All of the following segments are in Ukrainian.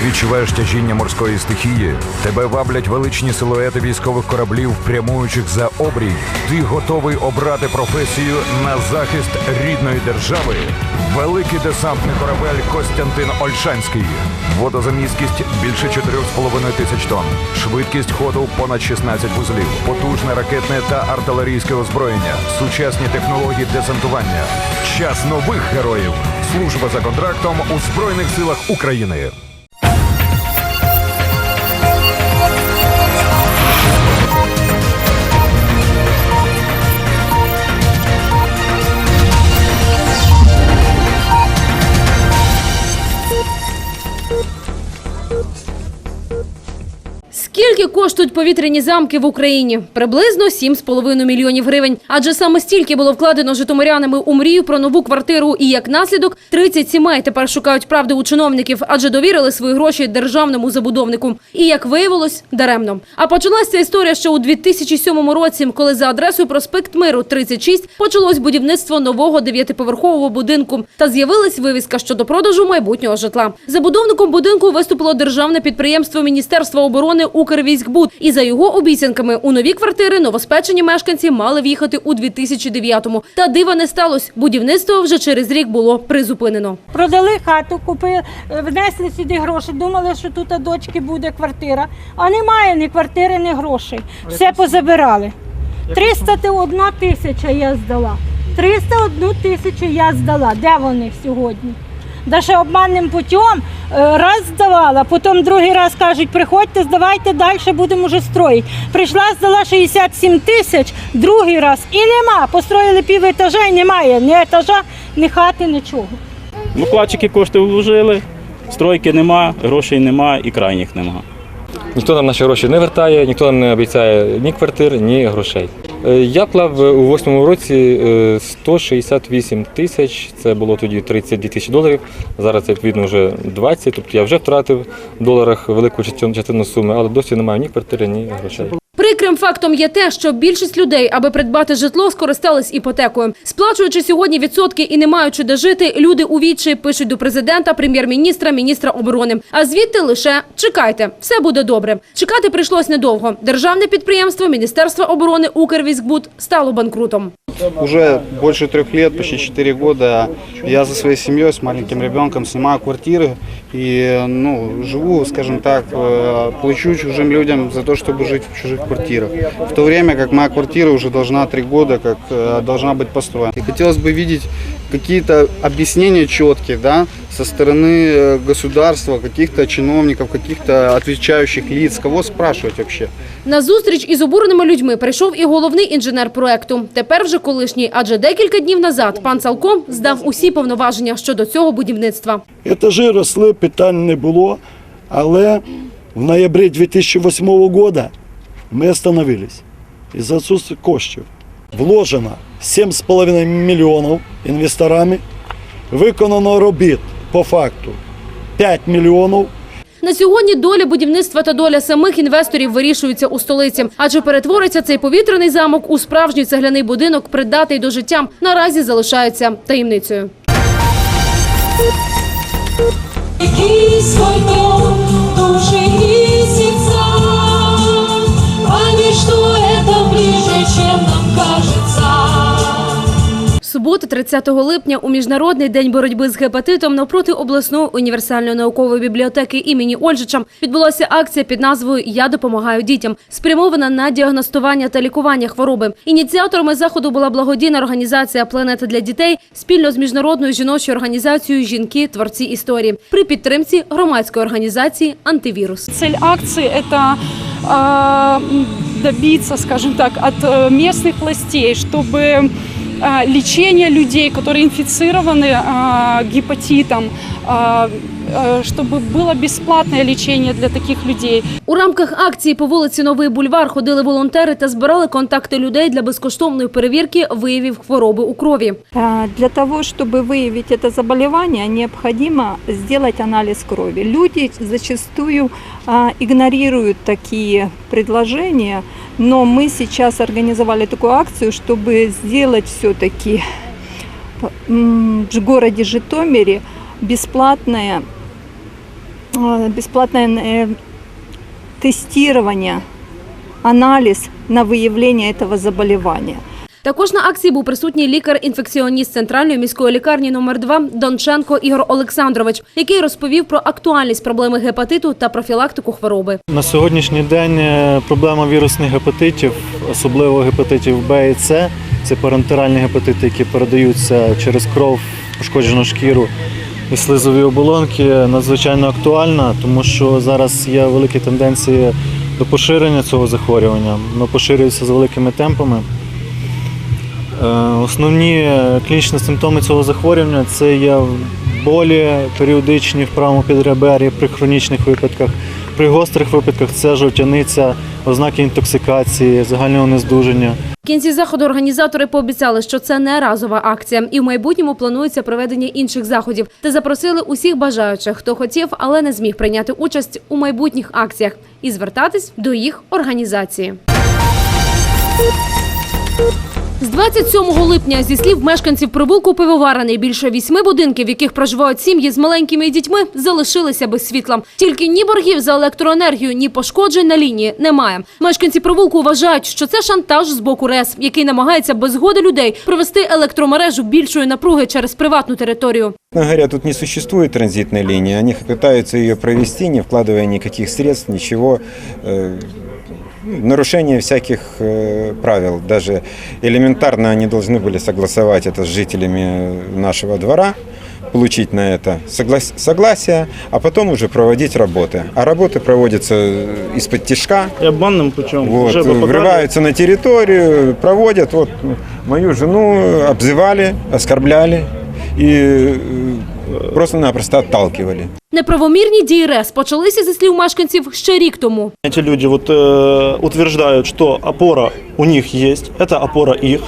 відчуваєш тяжіння морської стихії. Тебе ваблять величні силуети військових кораблів, прямуючих за обрій. Ти готовий обрати професію на захист рідної держави. Великий десантний корабель Костянтин Ольшанський. Водозамісткість більше 4,5 тисяч тонн. Швидкість ходу понад 16 вузлів. Потужне ракетне та артилерійське озброєння. Сучасні технології десантування. Час нових героїв. Служба за контрактом у Збройних силах України. Коштують повітряні замки в Україні? Приблизно 7,5 мільйонів гривень. Адже саме стільки було вкладено житомирянами у мрію про нову квартиру. І як наслідок 30 сімей тепер шукають правди у чиновників, адже довірили свої гроші державному забудовнику. І як виявилось, даремно. А почалася ця історія ще у 2007 році, коли за адресою проспект Миру 36 почалось будівництво нового дев'ятиповерхового будинку. Та з'явилась вивіска щодо продажу майбутнього житла. Забудовником будинку виступило державне підприємство Міністерства оборони Укрвійськбуд. І за його обіцянками у нові квартири новоспечені мешканці мали в'їхати у 2009-му. Та дива не сталося. Будівництво вже через рік було призупинено. Продали хату, купили, е, внесли сюди гроші, думали, що тут у дочки буде квартира. А немає ні квартири, ні грошей. Все позабирали. 301 тисяча я здала. 301 тисячу я здала. Де вони сьогодні? Да ще обманним путем е, раз здавала, потім другий раз кажуть, приходьте, здавайте, далі будемо вже строїти. Прийшла, здала 67 тисяч, другий раз і нема. Построїли пів етажа і немає ні етажа, ні хати, нічого. Вкладчики кошти вложили, стройки нема, грошей нема і крайніх нема. Ніхто нам наші гроші не вертає, ніхто нам не обіцяє ні квартир, ні грошей. Е, Я плав у восьмому році е, 168 тисяч, це було тоді 32 тисячі доларів. Зараз це відповідно вже 20, тобто я вже втратив в доларах велику частину суми, але досі немає ні квартири, ні грошей. Прикрим фактом є те, що більшість людей, аби придбати житло, скористались іпотекою. Сплачуючи сьогодні відсотки і не маючи де жити, люди у відчаї пишуть до президента, прем'єр-міністра, міністра оборони. А звідти лише чекайте, все буде добре. Чекати прийшлось недовго. Державне підприємство Міністерства оборони Укрвійськбуд стало банкрутом. Уже больше трех лет, почти четыре года, я за своей семьей с маленьким ребенком снимаю квартиры и ну, живу, скажем так, э, плачу чужим людям за то, чтобы жить в чужих квартирах. В то время как моя квартира уже должна три года, как э, должна быть построена. И хотелось бы видеть какие-то объяснения четкие, да, со стороны э, государства, каких-то чиновников, каких-то отвечающих лиц, кого спрашивать вообще. На зустріч із обуреними людьми прийшов і головний інженер проекту. Тепер вже колишній, адже декілька днів назад пан Салком здав усі повноваження щодо цього будівництва. Етажі росли, питань не було, але в ноябрі 2008 року ми остановились із-за відсутствия коштів. Вложено 7,5 мільйонів інвесторами, виконано робіт по факту 5 мільйонів. На сьогодні доля будівництва та доля самих інвесторів вирішуються у столиці, адже перетвориться цей повітряний замок у справжній цегляний будинок, придатий до життя. Наразі залишається таємницею. Береги свой Субота, 30 липня, у міжнародний день боротьби з гепатитом навпроти обласної універсальної наукової бібліотеки імені Ольжича відбулася акція під назвою Я допомагаю дітям, спрямована на діагностування та лікування хвороби. Ініціаторами заходу була благодійна організація Планета для дітей спільно з міжнародною жіночою організацією Жінки творці історії при підтримці громадської організації Антивірус. Цель акции – это э, добиться, скажем так, от э, местных властей, чтобы э, лечение людей, которые инфицированы э, гепатитом, э, э, чтобы было бесплатное лечение для таких людей. У рамках акції по вулиці Новий бульвар ходили волонтери та збирали контакти людей для безкоштовної перевірки виявів хвороби у крові. А, Для того, чтобы выявить это заболевание, необходимо сделать анализ крови. Люди зачастую а, игнорируют такие предложения, но мы сейчас организовали такую акцию, чтобы сделать все-таки в городе Житомире бесплатное э, бесплатное э, тестирование, анализ на выявление этого заболевания. Також на акції був присутній лікар-інфекціоніст центральної міської лікарні номер 2 Донченко Ігор Олександрович, який розповів про актуальність проблеми гепатиту та профілактику хвороби. На сьогоднішній день е, проблема вірусних гепатитів, особливо гепатитів Б і С, це парентеральні гепатити, які передаються через кров, пошкоджену шкіру і слизові оболонки, надзвичайно актуальна, тому що зараз є великі тенденції до поширення цього захворювання. Воно поширюється з великими темпами. Е, Основні клінічні симптоми цього захворювання це є болі періодичні в правому підребері при хронічних випадках. При гострих випадках це жовтяниця, ознаки інтоксикації, загального нездужання. Кінці заходу організатори пообіцяли, що це не разова акція, і в майбутньому планується проведення інших заходів. Та запросили усіх бажаючих, хто хотів, але не зміг прийняти участь у майбутніх акціях і звертатись до їх організації. З 27 липня, зі слів мешканців прибулку Пивоварений, більше вісьми будинків, в яких проживають сім'ї з маленькими дітьми, залишилися без світла. Тільки ні боргів за електроенергію, ні пошкоджень на лінії немає. Мешканці провулку вважають, що це шантаж з боку РЕС, який намагається без згоди людей провести електромережу більшої напруги через приватну територію. Говоря, тут не существует транзитной линии. Они пытаются ее провести, не вкладывая никаких средств, ничего э, ну, Нарушение всяких э, правил. Даже элементарно они должны были согласовать это с жителями нашего двора, получить на это соглас- согласие, а потом уже проводить работы. А работы проводятся э, из-под тишка. І обманним путем Вот, вже попадали. врываются на территорию, проводят. Вот мою жену обзывали, оскорбляли и э, просто-напросто отталкивали. Неправомірні дії РЕС почалися, зі слів мешканців, ще рік тому. Эти люди вот, э, утверждают, что опора у них есть, это опора их,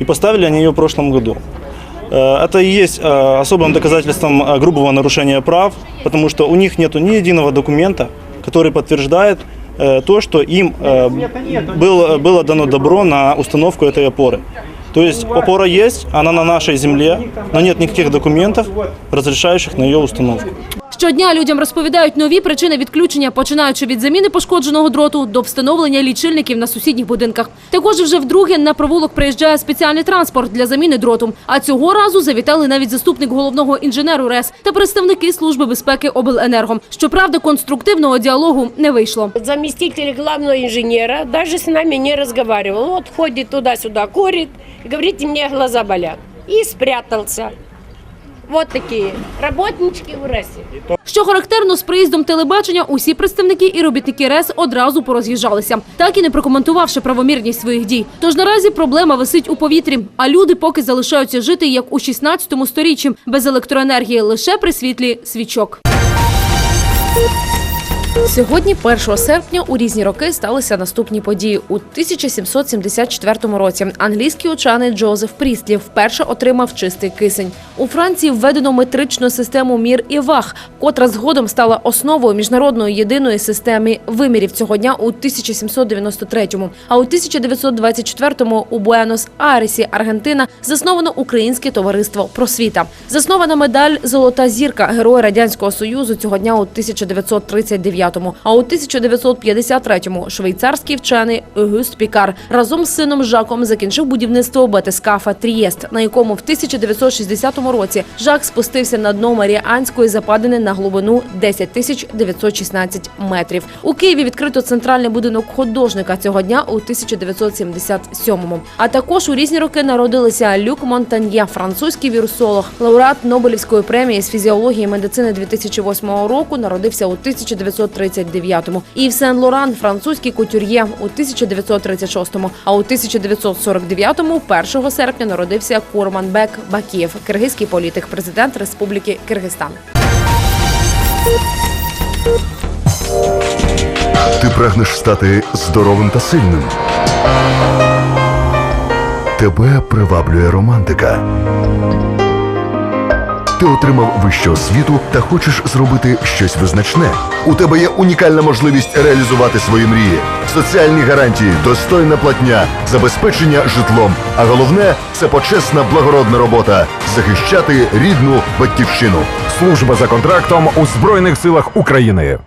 и поставили они ее в прошлом году. Э, Это и есть э, особым доказательством э, грубого нарушения прав, потому что у них нет ни единого документа, который подтверждает э, то, что им э, было, было дано добро на установку этой опоры. То есть опора есть, она на нашей земле, но нет никаких документов, разрешающих на ее установку. Щодня людям розповідають нові причини відключення, починаючи від заміни пошкодженого дроту до встановлення лічильників на сусідніх будинках. Також вже вдруге на провулок приїжджає спеціальний транспорт для заміни дроту. А цього разу завітали навіть заступник головного інженеру РЕС та представники служби безпеки обленерго. Щоправда, конструктивного діалогу не вийшло. Заместитель главного инженера даже с нами не разговаривал. Вот ходит туда-сюда, курит, и говорит, мне глаза болят. И спрятался. Вот такі роботнички в ресі. Що характерно з приїздом телебачення, усі представники і робітники РЕС одразу пороз'їжджалися, так і не прокоментувавши правомірність своїх дій. Тож наразі проблема висить у повітрі, а люди поки залишаються жити як у 16 сторіччі без електроенергії лише при світлі свічок. Сьогодні, 1 серпня, у різні роки сталися наступні події. У 1774 році англійський учений Джозеф Прістлі вперше отримав чистий кисень. У Франції введено метричну систему мір і ваг, котра згодом стала основою міжнародної єдиної системи вимірів цього дня у 1793-му. А у 1924-му у Буенос-Айресі, Аргентина, засновано Українське товариство просвіта. Заснована медаль Золота зірка Героя Радянського Союзу цього дня у 1939-му. А у 1953-му швейцарський вчений Огюст Пікар разом з сином Жаком закінчив будівництво батискафа Трієст, на якому в 1960 році Жак спустився на дно Маріанської западини на глибину 10 тисяч 916 метрів. У Києві відкрито центральний будинок художника цього дня у 1977-му. А також у різні роки народилися Люк Монтаньє, французький вірусолог, лауреат Нобелівської премії з фізіології і медицини 2008 року. Народився у 1939-му. Ів Сен Лоран, французький кутюр'є у 1936-му. А у 1949-му, 1 серпня, народився Курманбек Бакієв, киргизький політик, президент Республіки Киргизстан. Ти прагнеш стати здоровим та сильним. Тебе приваблює романтика. Ти отримав вищу освіту та хочеш зробити щось визначне. У тебе є унікальна можливість реалізувати свої мрії. Соціальні гарантії, достойна платня, забезпечення житлом. А головне це почесна благородна робота захищати рідну батьківщину. Служба за контрактом у Збройних силах України.